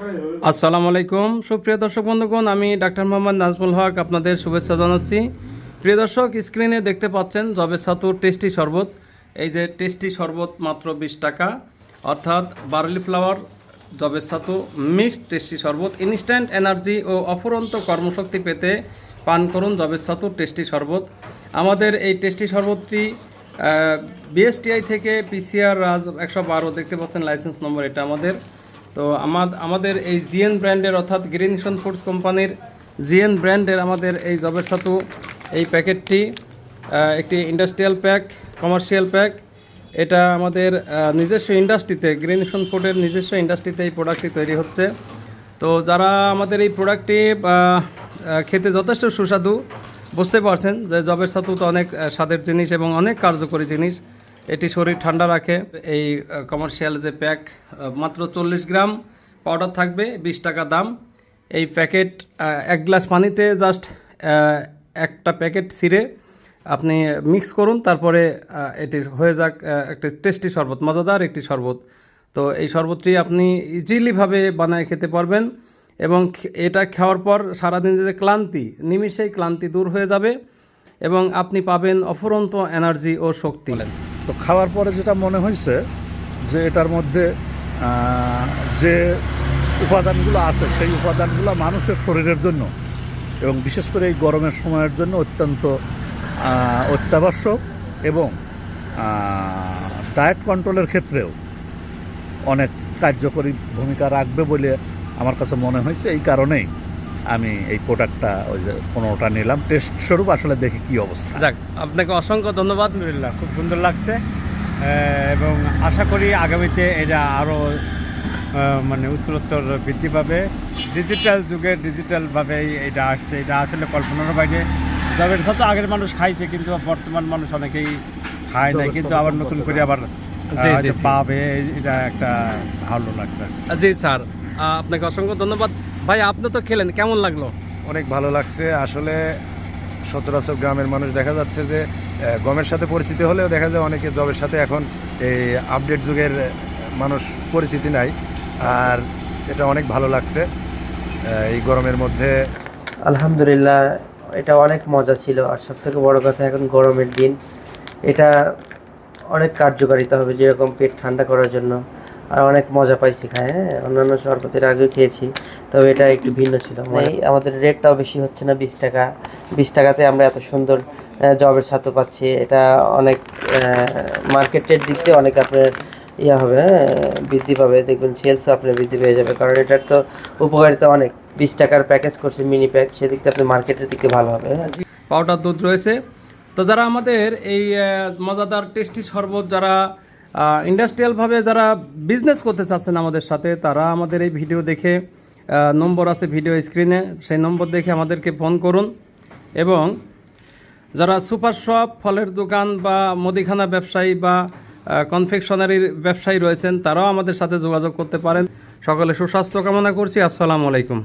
আসসালামু আলাইকুম। সুপ্রিয় দর্শক বন্ধুগণ, আমি ডাক্তার মোহাম্মদ নাজমুল হক আপনাদের শুভেচ্ছা জানাচ্ছি। প্রিয় দর্শক, স্ক্রিনে দেখতে পাচ্ছেন জবে সাতুর টেস্টি শরবত। এই যে টেস্টি শরবত মাত্র বিশ টাকা, অর্থাৎ বার্লি ফ্লাওয়ার, জবে সাতু মিক্সড টেস্টি শরবত। ইনস্ট্যান্ট এনার্জি ও অফুরন্ত কর্মশক্তি পেতে পান করুন জবে সাতুর টেস্টি শরবত। আমাদের এই টেস্টি শরবতটি বিএসটিআই থেকে পিসিআর রাজ একশো বারো, দেখতে পাচ্ছেন, লাইসেন্স নম্বর এটা আমাদের। তো আমাদ- আমাদের এই জিএন ব্র্যান্ডের অর্থাৎ গ্রিন মিশন ফুডস কোম্পানির জিএন ব্র্যান্ডের আমাদের এই জবের ছাতু এই প্যাকেটটি একটি ইন্ডাস্ট্রিয়াল প্যাক, কমার্শিয়াল প্যাক। এটা আমাদের নিজস্ব ইন্ডাস্ট্রিতে, গ্রিন মিশন ফুডের নিজস্ব ইন্ডাস্ট্রিতে এই প্রোডাক্টটি তৈরি হচ্ছে। তো যারা আমাদের এই প্রোডাক্টটি খেতে যথেষ্ট সুস্বাদু, বুঝতে পারছেন যে জবের ছাতু তো অনেক স্বাদের জিনিস এবং অনেক কার্যকরী জিনিস। এটি শরীর ঠান্ডা রাখে। এই কমার্শিয়াল যে প্যাক মাত্র চল্লিশ গ্রাম পাউডার থাকবে, বিশ টাকা দাম। এই প্যাকেট এক গ্লাস পানিতে জাস্ট একটা প্যাকেট ছিঁড়ে আপনি মিক্স করুন, তারপরে এটি হয়ে যাক একটি টেস্টি শরবত, মজাদার একটি শরবত। তো এই শরবতটি আপনি ইজিলিভাবে বানায় খেতে পারবেন এবং এটা খাওয়ার পর সারাদিন যে ক্লান্তি, নিমিষেই ক্লান্তি দূর হয়ে যাবে এবং আপনি পাবেন অফুরন্ত এনার্জি ও শক্তি। তো খাওয়ার পরে যেটা মনে হয়েছে যে এটার মধ্যে যে উপাদানগুলো আছে, সেই উপাদানগুলো মানুষের শরীরের জন্য এবং বিশেষ করে এই গরমের সময়ের জন্য অত্যন্ত অত্যাবশ্যক এবং ডায়েট কন্ট্রোলের ক্ষেত্রেও অনেক কার্যকরী ভূমিকা রাখবে বলে আমার কাছে মনে হয়েছে। এই কারণেই আমি এই প্রোডাক্টটা ওই যে পনেরোটা নিলাম। টেস্ট স্বরূপ আসলে দেখি কি অবস্থা। যাক আপনাকে অসংখ্য ধন্যবাদ আলহামদুলিল্লাহ খুব সুন্দর লাগছে। এবং আশা করি আগামীতে এটা আরও মানে উত্তরোত্তর বৃদ্ধি পাবে। ডিজিটাল যুগে ডিজিটালভাবে এটা আসছে। এটা আসলে কল্পনার বাইরে। তবে এটা তো আগের মানুষ খাইছে কিন্তু বর্তমান মানুষ অনেকেই খায় না কিন্তু আবার নতুন করে আবার। পাবে। এটা একটা ভালো লাগবে। জি স্যার। আপনাকে অসংখ্য ধন্যবাদ। ভাই আপনি তো খেলেন কেমন লাগল? অনেক ভালো লাগছে। আসলে সচরাচর গ্রামের মানুষ দেখা যাচ্ছে যে গমের সাথে পরিচিতি হলেও দেখা যায় অনেকে জবের সাথে এখন এই আপডেট যুগের মানুষ পরিচিতি নাই। আর এটা অনেক ভালো লাগছে এই গরমের মধ্যে। আলহামদুলিল্লাহ এটা অনেক মজা ছিল। আর সব থেকে বড় কথা এখন গরমের দিন। এটা অনেক কার্যকারিতা হবে যেরকম পেট ঠান্ডা করার জন্য। আর অনেক মজা পাইছি খায় হ্যাঁ? অন্যান্য শরবতের আগেও খেয়েছি তবে এটা একটু ভিন্ন ছিল মানে আমাদের রেটটাও বেশি হচ্ছে না বিশ টাকা। বিশ টাকাতে আমরা এত সুন্দর জবের ছাতু পাচ্ছি। এটা অনেক মার্কেটের দিক দিয়ে অনেক আপনার ইয়া হবে হ্যাঁ? বৃদ্ধি পাবে। দেখবেন সেলসও আপনার বৃদ্ধি পেয়ে যাবে। কারণ এটার তো উপকারিতা অনেক। বিশ টাকার প্যাকেজ করছে মিনি প্যাক সেদিক থেকে আপনি মার্কেটের দিকে ভালো হবে হ্যাঁ? পাউডার দুধ রয়েছে। তো যারা আমাদের এই মজাদার টেস্টি শরবত যারা ইন্ডাস্ট্রিয়ালভাবে যারা বিজনেস করতে চাচ্ছেন আমাদের সাথে, তারা আমাদের এই ভিডিও দেখে নম্বর আছে ভিডিও স্ক্রিনে সেই নম্বর দেখে আমাদেরকে ফোন করুন। এবং যারা সুপার শপ ফলের দোকান বা মুদিখানা ব্যবসায়ী বা কনফেকশনারির ব্যবসায়ী রয়েছেন, তারাও আমাদের সাথে যোগাযোগ করতে পারেন। সকলে সুস্বাস্থ্য কামনা করছি। আসসালামু আলাইকুম।